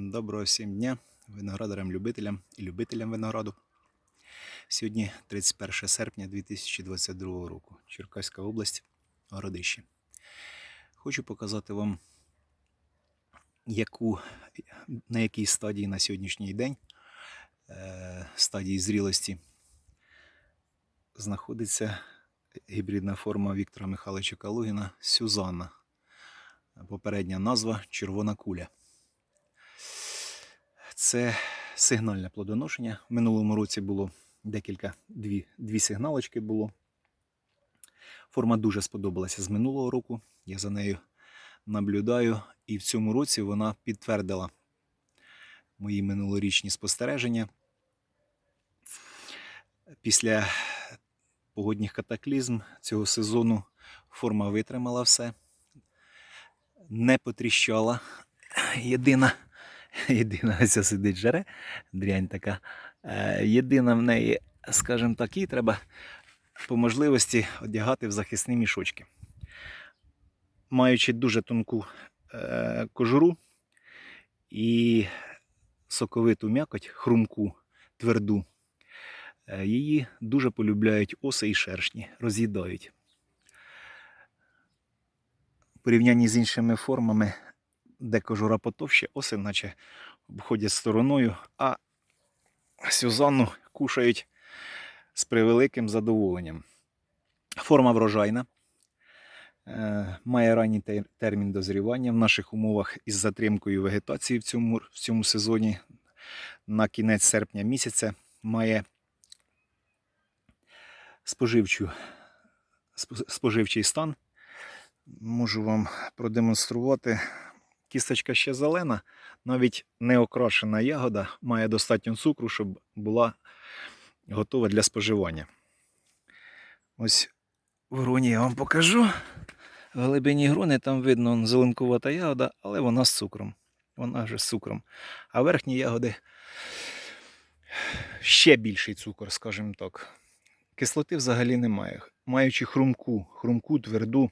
Доброго всім дня виноградарям-любителям і любителям винограду. Сьогодні 31 серпня 2022 року. Черкаська область, Городище. Хочу показати вам, яку, на якій стадії на сьогоднішній день е, стадії зрілості знаходиться гібридна форма Віктора Михайловича Калугіна Сюзанна. Попередня назва червона куля. Це сигнальне плодоношення. В минулому році було декілька, дві, дві сигналочки було. Форма дуже сподобалася з минулого року. Я за нею наблюдаю. І в цьому році вона підтвердила мої минулорічні спостереження. Після погодних катаклізм цього сезону форма витримала все, не потріщала. Єдина єдина ось сидить жере, дрянь така. Е, Єдина в неї, скажімо так, їй треба по можливості одягати в захисні мішочки. Маючи дуже тонку е, кожуру і соковиту м'якоть, хрумку, тверду, е, її дуже полюбляють оси і шершні, роз'їдають. В порівнянні з іншими формами де кожура потовще, оси наче обходять стороною, а Сюзанну кушають з превеликим задоволенням. Форма врожайна, е, має ранній термін дозрівання в наших умовах із затримкою вегетації в цьому, в цьому сезоні на кінець серпня місяця має споживчу, споживчий стан. Можу вам продемонструвати Кісточка ще зелена, навіть не окрашена ягода має достатньо цукру, щоб була готова для споживання. Ось в гроні я вам покажу. В глибині грони там видно зеленкувата ягода, але вона з цукром. Вона вже з цукром. А верхні ягоди ще більший цукор, скажімо так. Кислоти взагалі немає. Маючи хрумку, хрумку, тверду,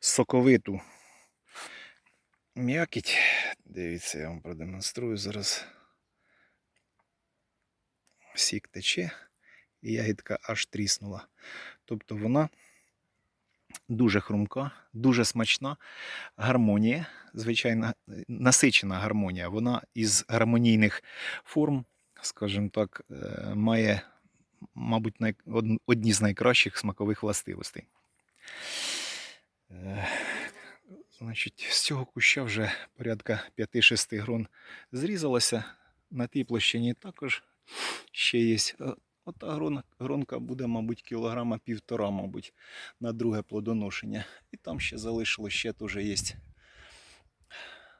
соковиту м'якіть. Дивіться, я вам продемонструю зараз. Сік тече, і ягідка аж тріснула. Тобто вона дуже хрумка, дуже смачна. Гармонія, звичайно, насичена гармонія. Вона із гармонійних форм, скажімо так, е, має, мабуть, одні з найкращих смакових властивостей. Значить, з цього куща вже порядка 5-6 грон зрізалося. На тій площині також ще є. Е, Ота грона, гронка буде, мабуть, кілограма півтора, мабуть, на друге плодоношення. І там ще залишилось, ще теж є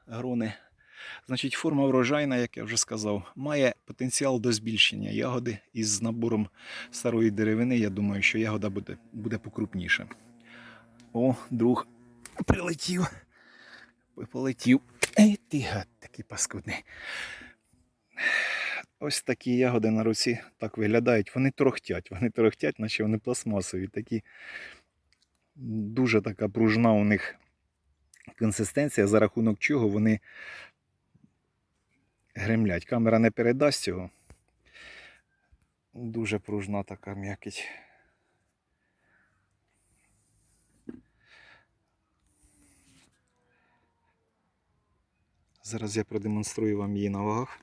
грони. Значить, форма врожайна, як я вже сказав, має потенціал до збільшення ягоди із набором старої деревини. Я думаю, що ягода буде, буде покрупніша. О, друг прилетів. Полетів. Ей, ти гад такий паскудний. Ось такі ягоди на руці так виглядають. Вони трохтять, вони трохтять, наче вони пластмасові. Такі дуже така пружна у них консистенція, за рахунок чого вони гремлять. Камера не передасть цього. Дуже пружна така м'якіть. Зараз я продемонструю вам її на вагах.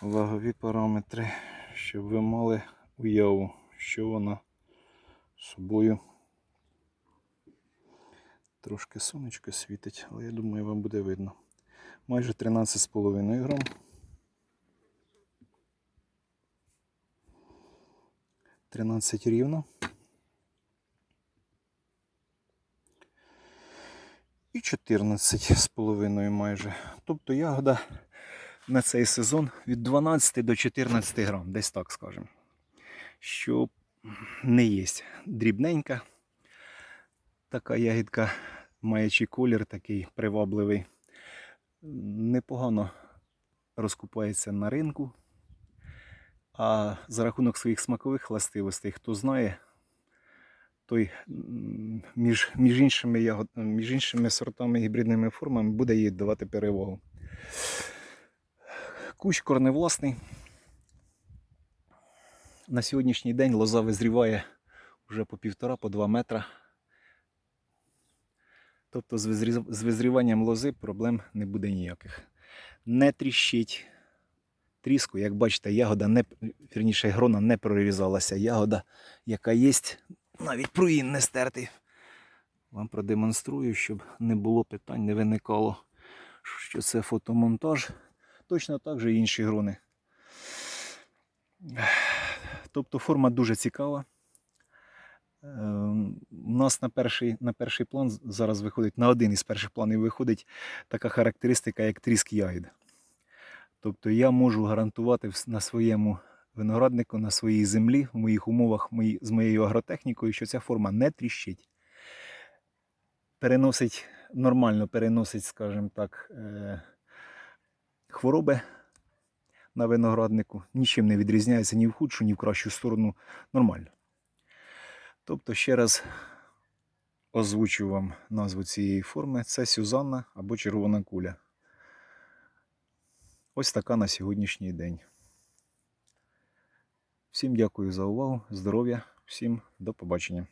Вагові параметри, щоб ви мали уяву, що вона собою. Трошки сонечко світить, але я думаю, вам буде видно. Майже 13,5 грам. Тринадцять рівно. І 14 з половиною майже. Тобто ягода на цей сезон від 12 до 14 грам, десь так скажемо. Що не є дрібненька. Така ягідка, маючи колір такий привабливий, непогано розкупається на ринку. А за рахунок своїх смакових властивостей, хто знає, той між, між, іншими, між іншими сортами гібридними формами буде їй давати перевагу. Кущ корневласний. На сьогоднішній день лоза визріває вже по півтора, по два метра. Тобто з визріванням лози проблем не буде ніяких. Не тріщить тріску, як бачите, ягода не вірніше, грона не прорізалася. Ягода, яка є, навіть пруїн не стертий. Вам продемонструю, щоб не було питань, не виникало, що це фотомонтаж. Точно так же і інші грони. Тобто форма дуже цікава. Ем, У нас на перший, на перший план зараз виходить, на один із перших планів виходить така характеристика, як тріск ягід. Тобто я можу гарантувати на своєму винограднику, на своїй землі, в моїх умовах з моєю агротехнікою, що ця форма не тріщить. Переносить, нормально переносить, скажімо так, е, хвороби на винограднику. Нічим не відрізняється ні в худшу, ні в кращу сторону. Нормально. Тобто, ще раз озвучу вам назву цієї форми. Це Сюзанна або червона куля. Ось така на сьогоднішній день. Всім дякую за увагу, здоров'я, всім до побачення.